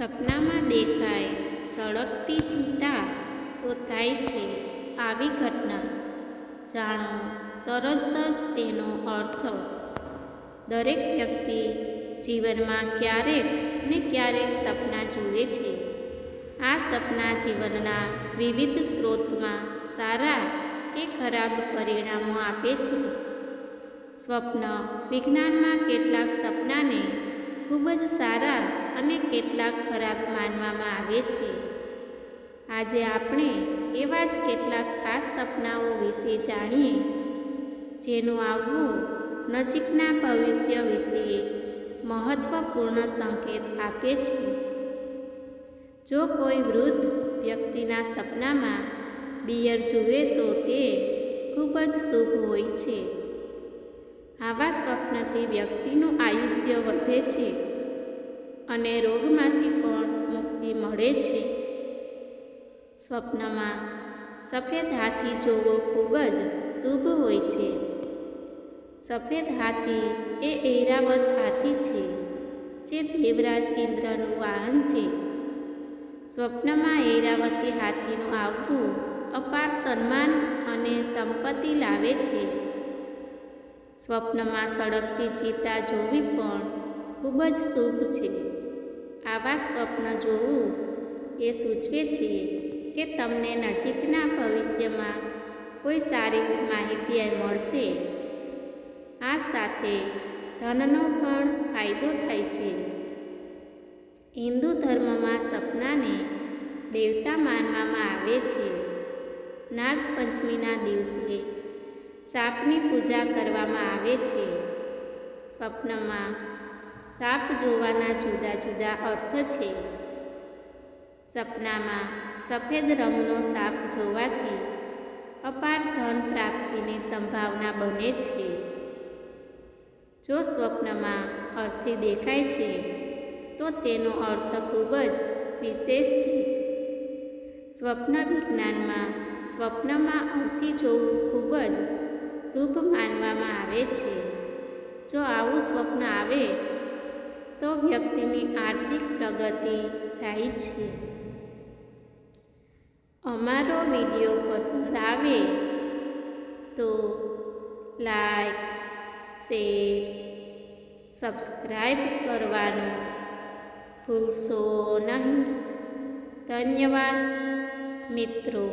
સપનામાં દેખાય સળગતી ચિતા તો થાય છે આવી ઘટના. જાણો, તરત જ તેનો અર્થ. દરેક વ્યક્તિ જીવનમાં ક્યારેક ને ક્યારેક સપના જુએ છે. આ સપના જીવનના વિવિધ સ્ત્રોતમાં સારા કે ખરાબ પરિણામો આપે છે. સ્વપ્ન વિજ્ઞાનમાં કેટલાક સપનાને ખૂબ જ સારા અને કેટલાક ખરાબ માનવામાં આવે છે. આજે આપણે એવા જ કેટલાક ખાસ સપનાઓ વિશે જાણીએ, જેનું આવવું નજીકના ભવિષ્ય વિશે મહત્વપૂર્ણ સંકેત આપે છે. જો કોઈ વૃદ્ધ વ્યક્તિના સપનામાં બિયર જુએ તો તે ખૂબ જ શુભ હોય છે. આવા સ્વપ્નથી વ્યક્તિનું આયુષ્ય વધે છે. અને રોગમાંથી પણ મુક્તિ મળે છે. સ્વપ્નમાં સફેદ હાથી જોવો ખૂબ જ શુભ હોય છે. સફેદ હાથી એ ઐરાવત હાથી છે, જે દેવરાજ ઇન્દ્રનું વાહન છે. સ્વપ્નમાં ઐરાવતી હાથીનું આવવું અપાર સન્માન અને સંપત્તિ લાવે છે. સ્વપ્નમાં સળગતી ચિતા જોવી પણ ખૂબ જ શુભ છે. આવા સ્વપ્ન જોવું એ સૂચવે છે કે તમને નજીકના ભવિષ્યમાં કોઈ સારી માહિતી મળશે. આ સાથે ધનનો પણ ફાયદો થાય છે. હિન્દુ ધર્મમાં સપનાને દેવતા માનવામાં આવે છે. નાગપંચમીના દિવસે સાપની પૂજા કરવામાં આવે છે. સ્વપ્નમાં સાપ જોવાના જુદા જુદા અર્થ છે. સપનામાં સફેદ રંગનો સાપ જોવાથી અપાર ધન પ્રાપ્તિની સંભાવના બને છે. જો સ્વપ્નમાં અર્થી દેખાય છે, તો તેનો અર્થ ખૂબ જ વિશેષ છે. સ્વપ્ન વિજ્ઞાનમાં સ્વપ્નમાં અર્થી જોવું ખૂબ જ શુભ માનવામાં આવે છે. જો આવું સ્વપ્ન આવે વ્યક્તિની આર્થિક પ્રગતિ થાય છે. અમારો વીડિયો પસંદ આવે તો લાઈક, શેર સબસ્ક્રાઈબ કરવાનું ભૂલશો નહીં. ધન્યવાદ મિત્રો.